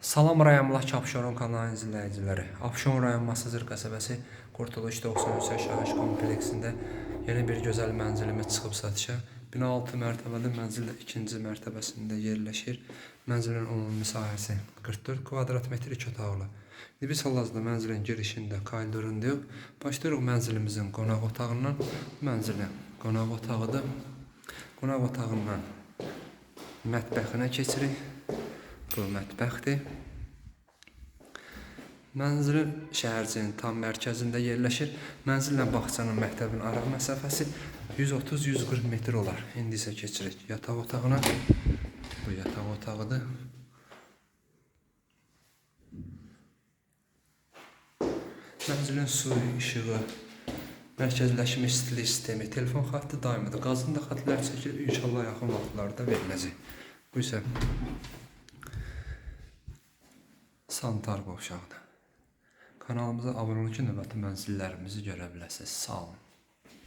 Salam rayonundakı Abşeron kanalının izləyiciləri. Abşeron rayon Masazır qəsəbəsi Qurtuluş 93 yaşayış kompleksində yeni bir gözəl mənzilimiz çıxıb satışa. Bina 6 mərtəbəli mənzil də ikinci mərtəbəsində yerləşir. Mənzilin ümumi sahəsi 44 kvadrat metr iki otaqlı. İndi biz hal-hazırda mənzilin girişində koridorundayıq. Başlayırıq mənzilimizin qonaq otağından. Mənzilin qonaq otağıdır. Qonaq otağından mətbəxinə keçirik. Bu mətbəxdir. Mənzilin şəhərcinin tam mərkəzində yerləşir. Mənzillə bağçanın məktəbin araq məsafəsi 130-140 metr olar. İndi isə keçirik yataq otağına. Bu yataq otağıdır. Mənzilin suyu, işığı, mərkəzləşmiş istilik sistemi, telefon xətti daimidir. Qazın da xəttlər çəkilir. İnşallah yaxın vaxtlarda veriləcək. Bu isə Santar qovşağıdır. Kanalımıza abunə olun ki, növbəti mənzillərimizi görə biləsiniz. Sağ olun.